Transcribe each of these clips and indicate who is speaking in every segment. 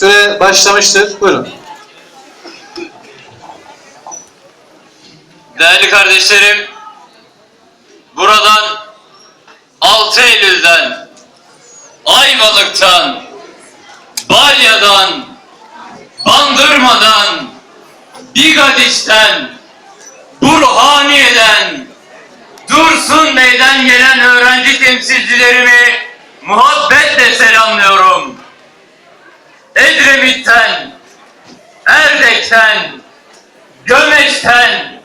Speaker 1: Süre başlamıştır. Buyurun.
Speaker 2: Değerli kardeşlerim, buradan 6 Eylül'den, Ayvalık'tan, Balya'dan, Bandırma'dan, Bigadiç'ten, Burhaniye'den, Dursun Bey'den gelen öğrenci temsilcilerimi muhabbetle selamlıyorum. Edremit'ten, Erdek'ten, Gömeç'ten,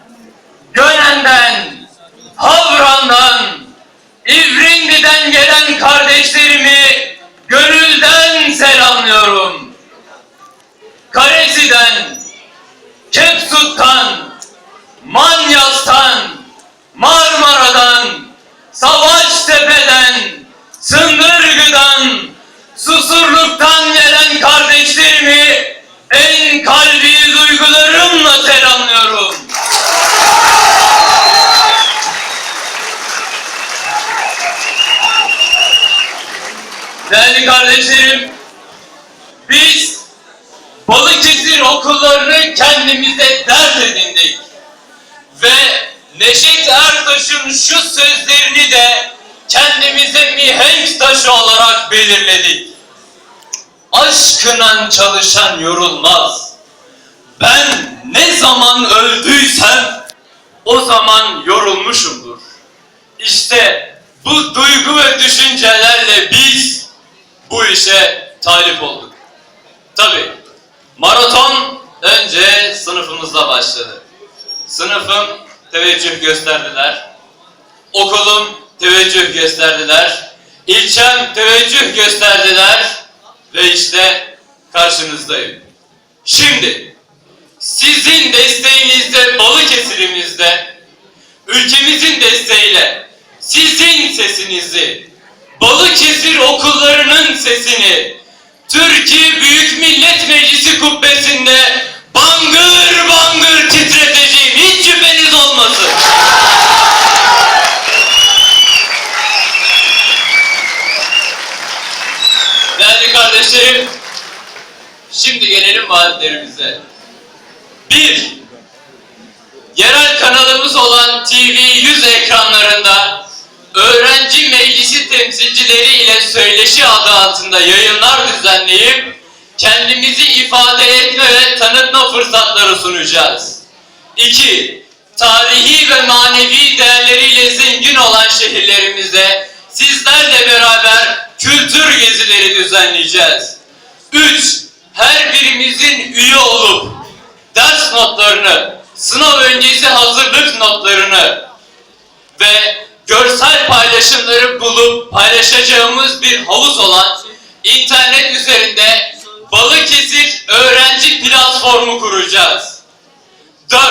Speaker 2: Değerli kardeşlerim, biz Balıkesir okullarını kendimize dert edindik. Ve Neşet Ertaş'ın şu sözlerini de kendimize mihenk taşı olarak belirledik. Aşkınan çalışan yorulmaz. Ben ne zaman öldüysem o zaman yorulmuşumdur. İşte bu duygu ve düşüncelerle biz bu işe talip olduk. Tabi maraton önce sınıfımızda başladı. Sınıfım teveccüh gösterdiler. Okulum teveccüh gösterdiler. İlçem teveccüh gösterdiler. Ve işte karşınızdayım. Şimdi sizin desteğinizle Balıkesir'imizde ülkemizin desteğiyle sizin sesinizi Balıkesir okullarının sesini Türkiye Büyük Millet Meclisi kubbesinde bangır bangır titreteceğim. Hiç şüpheniz olmasın. Değerli kardeşlerim, şimdi gelelim vaatlerimize. Bir, yerel kanalımız olan TV 100 ekranlarında öğrenci meclisi temsilcileri ile söyleşi adı altında yayınlar düzenleyip kendimizi ifade etme ve tanıtma fırsatları sunacağız. 2. Tarihi ve manevi değerleriyle zengin olan şehirlerimize sizlerle beraber kültür gezileri düzenleyeceğiz. 3. Her birimizin üye olup ders notlarını, sınav öncesi hazırlık notlarını ve görsel paylaşımları bulup paylaşacağımız bir havuz olan internet üzerinde Balıkesir öğrenci platformu kuracağız. 4.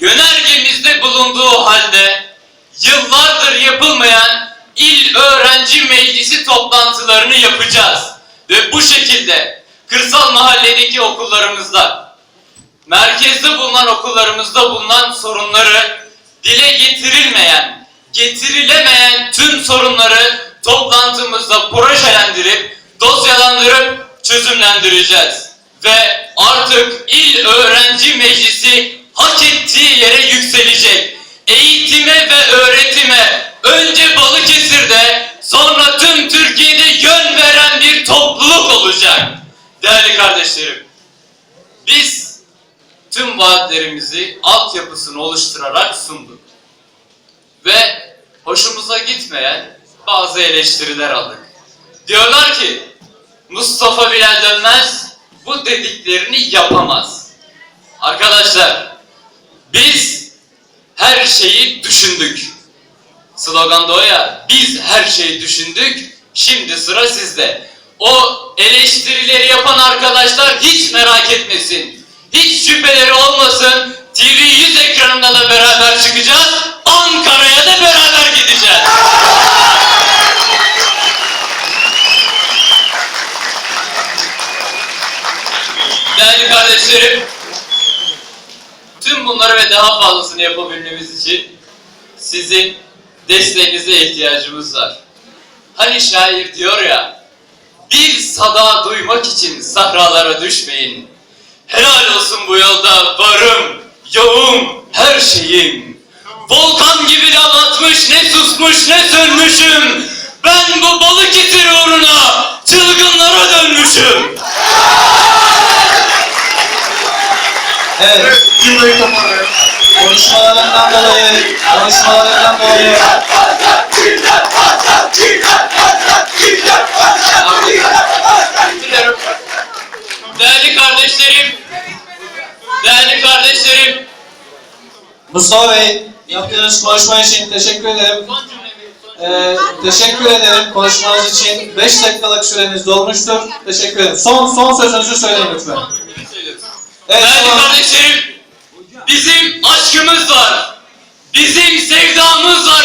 Speaker 2: Yönergemizde bulunduğu halde yıllardır yapılmayan il öğrenci meclisi toplantılarını yapacağız. Ve bu şekilde kırsal mahalledeki okullarımızda merkezde bulunan okullarımızda bulunan sorunları dile getirilmeyen, getirilemeyen tüm sorunları toplantımızda projelendirip, dosyalandırıp çözümlendireceğiz. Ve artık il öğrenci meclisi hak ettiği yere yükselecek. Eğitime ve öğretime önce Balıkesir'de sonra tüm Türkiye'de yön veren bir topluluk olacak. Değerli kardeşlerim, biz tüm vaatlerimizi altyapısını oluşturarak sunduk. Ve hoşumuza gitmeyen bazı eleştiriler aldık. Diyorlar ki Mustafa Bilal Dönmez bu dediklerini yapamaz. Arkadaşlar biz her şeyi düşündük. Slogan da o ya biz her şeyi düşündük şimdi sıra sizde. O eleştirileri yapan arkadaşlar hiç merak etmesin. Hiç şüpheleri olmasın. TV 100 ekranında da beraber çıkacağız. Ankara'ya da beraber gideceğiz. Değerli kardeşlerim, tüm bunları ve daha fazlasını yapabilmemiz için sizin desteğinize ihtiyacımız var. Hani şair diyor ya, bir sada duymak için sahralara düşmeyin. Helal olsun bu yolda varım, yoğum, her şeyim. Volkan gibi lav atmış, ne susmuş ne sönmüşüm.
Speaker 3: Mustafa Bey yaptığınız konuşma için teşekkür ederim. Ee, teşekkür ederim konuşmanız için. 5 dakikalık süreniz dolmuştur. Teşekkür ederim. Son son sözünüzü söyleyin lütfen. Evet,
Speaker 2: Değerli
Speaker 3: tamam.
Speaker 2: kardeşlerim, bizim aşkımız var. Bizim sevdamız var